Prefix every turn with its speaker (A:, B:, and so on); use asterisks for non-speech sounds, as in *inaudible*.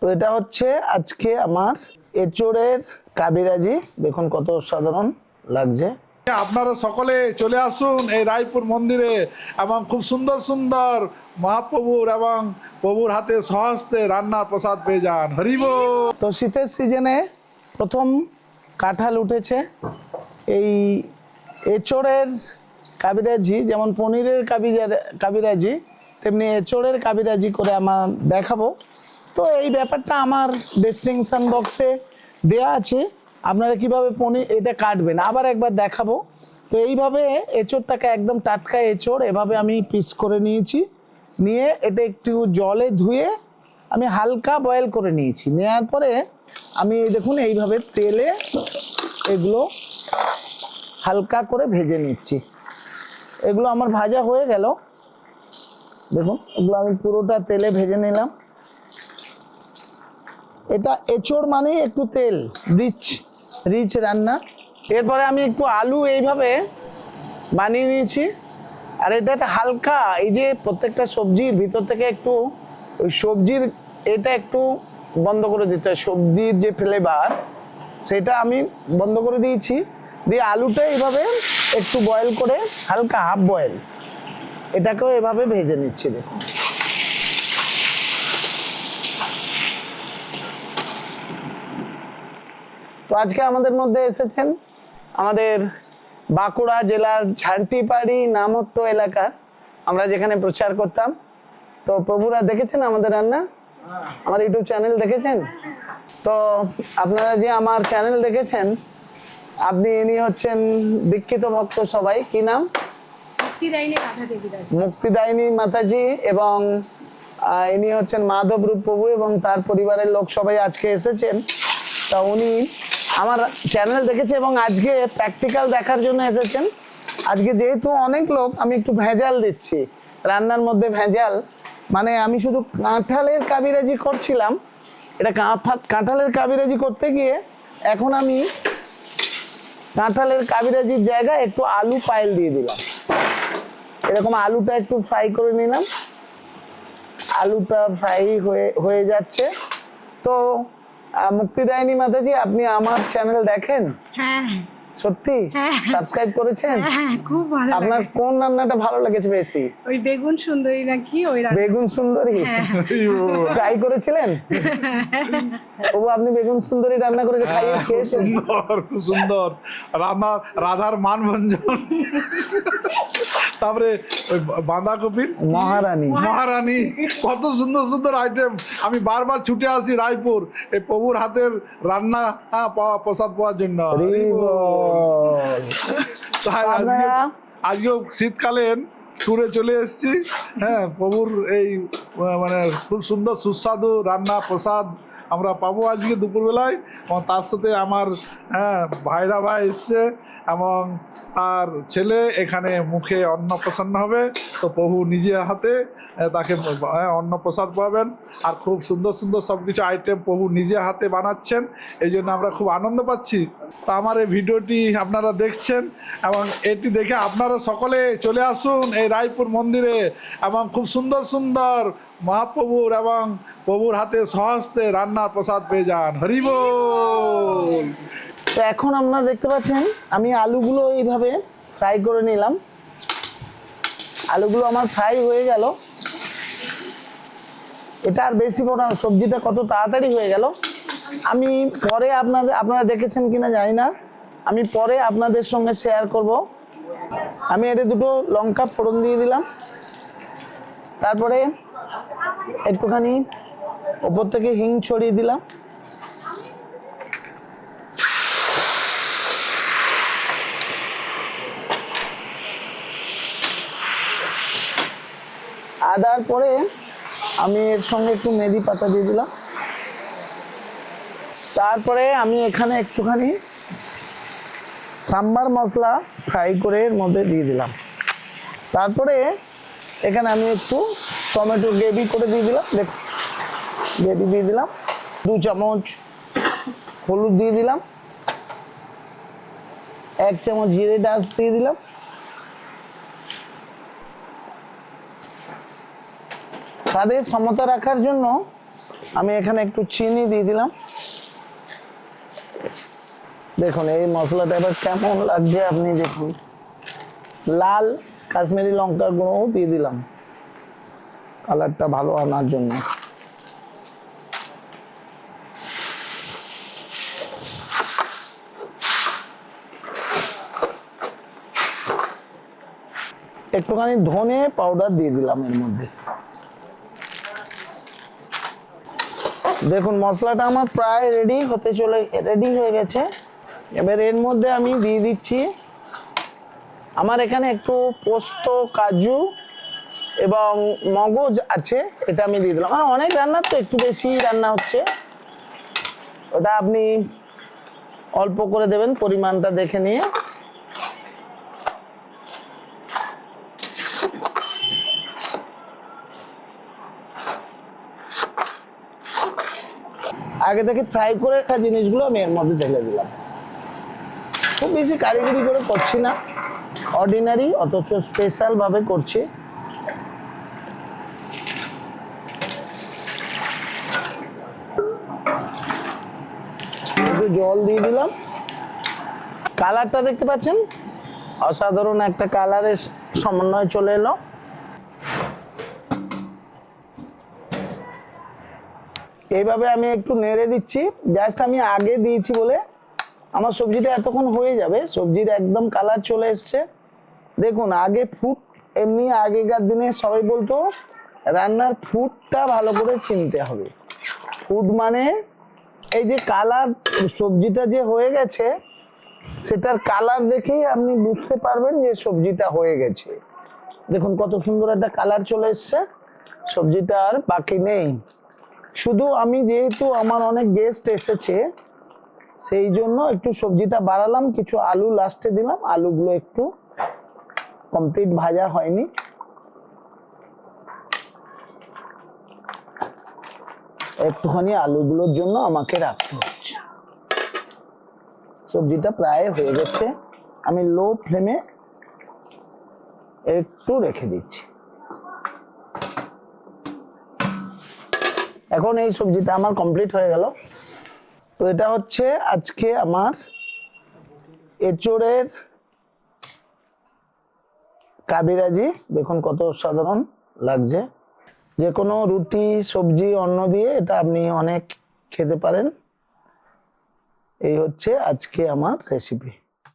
A: তো এটা হচ্ছে আজকে আমার এচোরের কাবিরাজি। দেখুন কত সাধারণ লাগছে।
B: আপনারা সকলে চলে আসুন এই রায়পুর মন্দিরে এবং খুব সুন্দর সুন্দর মহাপ্রভুর এবং প্রভুর হাতে সহস্তে রান্নার প্রসাদ পেয়ে যান। হরিব
A: তো শীতের সিজনে প্রথম কাঁঠাল উঠেছে। এই এচোড়ের কাবিরাজি যেমন পনিরের কাবিরাজি তেমনি এচোড়ের কাবিরাজি করে আমার দেখাবো। তো এই ব্যাপারটা আমার ডেস্টিনেশন বক্সে দেয়া আছে। আপনারা কীভাবে পনির এটা কাটবেন? আবার একবার দেখাবো। তো এইভাবে এচোড়টাকে একদম টাটকা এচোড়, এভাবে আমি পিস করে নিয়েছি। নিয়ে এটা একটু জলে ধুয়ে আমি হালকা বয়েল করে নিয়েছি। নেওয়ার পরে আমি দেখুন, এইভাবে তেলে এগুলো হালকা করে ভেজে নিচ্ছি। এগুলো আমার ভাজা হয়ে গেল। দেখুন, এগুলো আমি পুরোটা তেলে ভেজে নিলাম। এটা এচোড় মানে একটু তেল, রিচ রিচ রান্না। এরপরে আমি একটু আলু এইভাবে বানিয়ে নিয়েছি। আর এটা একটা হালকা, এই যে প্রত্যেকটা সবজির ভিতর থেকে একটু, ওই সবজির এটা একটু বন্ধ করে দিতে হয়, সবজির যে ফ্লেভার সেটা আমি বন্ধ করে দিয়েছি। দিয়ে আলুটা এইভাবে একটু বয়েল করে হালকা হাফ বয়েল এটাকেও এভাবে ভেজে নিচ্ছি, দেখুন। তো আজকে আমাদের মধ্যে এসেছেন আমাদের বাঁকুড়া জেলার ঝাড়তিপাড়ি নামত্ব এলাকার আমরা যেখানে প্রচার করতাম। তো প্রভুরা দেখেছেন আমাদের রান্না? আমার ইউটিউব চ্যানেল দেখেছেন? তো আপনারা যে আমার চ্যানেল দেখেছেন আপনি ইনি হচ্ছেন দীক্ষিত ভক্ত সবাই। কি নাম?
C: মুক্তিদায়িনী
A: মাতাজি এবং ইনি হচ্ছেন মাধব রূপ প্রভু এবং তার পরিবারের লোক সবাই আজকে এসেছেন। তা উনি আমার চ্যানেল দেখেছে এবং আজকে প্র্যাকটিক্যাল দেখার জন্য এসেছেন। আজকে যেহেতু অনেক লোক, আমি একটু ভেজাল দিচ্ছি। রান্নার মধ্যে ভেজাল। মানে আমি শুধু কাঁঠালের কাবিরাজি করছিলাম। এটা কাঁঠা- কাঁঠালের কাবিরাজি করতে গিয়ে এখন আমি কাঁঠালের কাবিরাজির জায়গায় একটু আলু পায়েল দিয়ে দিলাম। এরকম আলুটা একটু ফ্রাই করে নিলাম। আলুটা ফ্রাই হয়ে হয়ে যাচ্ছে। তো আহ, দেয়নি মাতাজি আপনি আমার চ্যানেল দেখেন?
C: হ্যাঁ।
A: সত্যি?
C: হ্যাঁ।
A: সাবস্ক্রাইব করেছেন?
C: হ্যাঁ খুব ভালো
A: আপনার কোন রান্নাটা ভালো লেগেছে বেশি?
C: ওই বেগুন সুন্দরী নাকি? ওই
A: বেগুন সুন্দরী?
C: হ্যাঁ।
A: ট্রাই করেছিলেন? *laughs* ও আপনি বেগুন সুন্দরী রান্না করে খাইয়ে খেয়েছেন।
B: সুন্দর খুব সুন্দর। রান্নার রাধার মানভঞ্জন। তারপরে ওই বাঁধাকপির
A: মহারানী।
B: মহারানী কত সুন্দর সুন্দর আইটেম আমি বারবার ছুটে আসি রায়পুর এই প্রভুর হাতের রান্না হ্যাঁ, পাওয়া প্রসাদ পাওয়ার জন্য। তাই আজকে আজকেও শীতকালীন ট্যুরে চলে এসেছি। হ্যাঁ প্রভুর এই মানে খুব সুন্দর সুস্বাদু রান্না প্রসাদ আমরা পাবো আজকে দুপুরবেলায়। এবং তার সাথে আমার হ্যাঁ ভাইরা ভাই এসছে। এবং আর ছেলে এখানে মুখে অন্ন প্রসন্ন হবে। তো প্রভু নিজে হাতে তাকে আহ, অন্নপ্রসাদ পাবেন। আর খুব সুন্দর সুন্দর সব কিছু আইটেম প্রভু নিজে হাতে বানাচ্ছেন। এই জন্য আমরা খুব আনন্দ পাচ্ছি। তো আমার এই ভিডিওটি আপনারা দেখছেন এবং এটি দেখে আপনারা সকলে চলে আসুন এই রায়পুর মন্দিরে এবং খুব সুন্দর সুন্দর মহাপ্রভুর এবং প্রভুর হাতে সহস্তে রান্নার প্রসাদ পেয়ে যান। হরিব
A: তো এখন আপনারা দেখতে পাচ্ছেন, আমি আলুগুলো এইভাবে ফ্রাই করে নিলাম। আলুগুলো আমার ফ্রাই হয়ে গেল। এটা আর বেশি বড় সবজিটা কত তাড়াতাড়ি হয়ে গেল। আমি পরে আপনাদের, আপনারা দেখেছেন কিনা জানি না। আমি পরে আপনাদের সঙ্গে শেয়ার করব। আমি এটা দুটো লঙ্কা ফোড়ন দিয়ে দিলাম। তারপরে একটুখানি ওপর থেকে হিং ছড়িয়ে দিলাম। আদার পরে আমি এর সঙ্গে একটু মেদি পাতা দিয়ে দিলাম। তারপরে আমি এখানে একটুখানি সাম্বার মশলা ফ্রাই করে এর মধ্যে দিয়ে দিলাম। তারপরে এখানে আমি একটু টমেটো গ্রেভি করে দিয়ে দিলাম। দেখ, গ্রেভি দিয়ে দিলাম। দু চামচ হলুদ দিয়ে দিলাম। এক চামচ জিরে ডাস্ট দিয়ে দিলাম। স্বাদের সমতা রাখার জন্য আমি এখানে একটু চিনি দিয়ে দিলাম। দেখুন, এই মশলাটা এবার কেমন লাগছে আপনি দেখুন। লাল কাশ্মীরি লঙ্কার গুঁড়ো দিয়ে দিলাম। কালারটা ভালো আনার জন্য। একটুখানি ধনে পাউডার দিয়ে দিলাম এর মধ্যে। দেখুন, মশলাটা আমার প্রায় রেডি হতে চলে রেডি হয়ে গেছে। এবার এর মধ্যে আমি দিয়ে দিচ্ছি আমার এখানে একটু পোস্ত, কাজু এবং মগজ আছে, এটা আমি দিয়ে দিলাম। অনেক রান্নার তো একটু বেশি রান্না হচ্ছে। ওটা আপনি অল্প করে দেবেন, পরিমাণটা দেখে নিয়ে। আগে থেকে ফ্রাই করে একটা জিনিসগুলো আমি এর মধ্যে ঢেলে দিলাম। খুব বেশি কারিগরি করে করছি না। অর্ডিনারি অথচ স্পেশাল ভাবে করছি। জল দিয়ে দিলাম। কালারটা দেখতে পাচ্ছেন? অসাধারণ একটা কালারের সমন্বয় চলে এলো। এইভাবে আমি একটু নেড়ে দিচ্ছি। জাস্ট আমি আগে দিয়েছি বলে আমার সবজিটা এতক্ষণ হয়ে যাবে। সবজির একদম কালার চলে এসছে। দেখুন, আগে ফুড এমনি আগেকার দিনে সবাই বলতো, রান্নার ফুডটা ভালো করে চিনতে হবে। ফুড মানে এই যে কালার সবজিটা যে হয়ে গেছে, সেটার কালার দেখেই আপনি বুঝতে পারবেন যে সবজিটা হয়ে গেছে। দেখুন, কত সুন্দর একটা কালার চলে এসছে। সবজিটা আর বাকি নেই। শুধু আমি যেহেতু আমার অনেক গেস্ট এসেছে, সেই জন্য একটু সবজিটা বাড়ালাম, কিছু আলু লাস্টে দিলাম, আলুগুলো একটু কমপ্লিট ভাজা হয়নি। একটুখানি আলুগুলোর জন্য আমাকে রাখতে হচ্ছে। সবজিটা প্রায় হয়ে গেছে, আমি লো ফ্লেমে একটু রেখে দিচ্ছি। এখন এই সবজিটা আমার কমপ্লিট হয়ে গেল। তো এটা হচ্ছে আজকে আমার এচোড়ের কাবিরাজি। দেখুন কত সাধারণ লাগছে। যে কোনো রুটি, সবজি, অন্ন দিয়ে এটা আপনি অনেক খেতে পারেন। এই হচ্ছে আজকে আমার রেসিপি